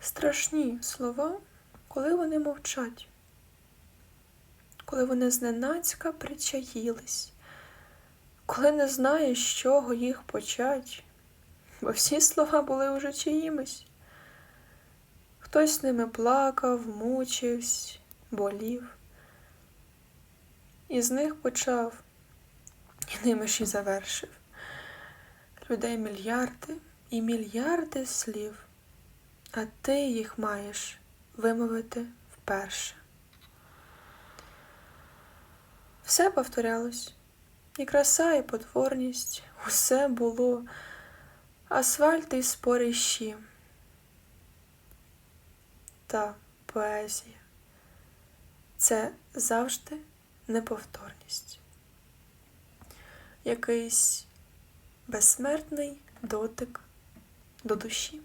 Страшні слова, коли вони мовчать, коли вони зненацька причаїлись, коли не знаєш, з чого їх почать, бо всі слова були уже чиїмись. Хтось ними плакав, мучився, болів. І з них почав, і ними ж і завершив. Людей мільярди і мільярди слів, а ти їх маєш вимовити вперше. Все повторялось, і краса, і потворність, усе було, асфальт і спорищі. Та поезія це завжди неповторність. Якийсь безсмертний дотик до душі.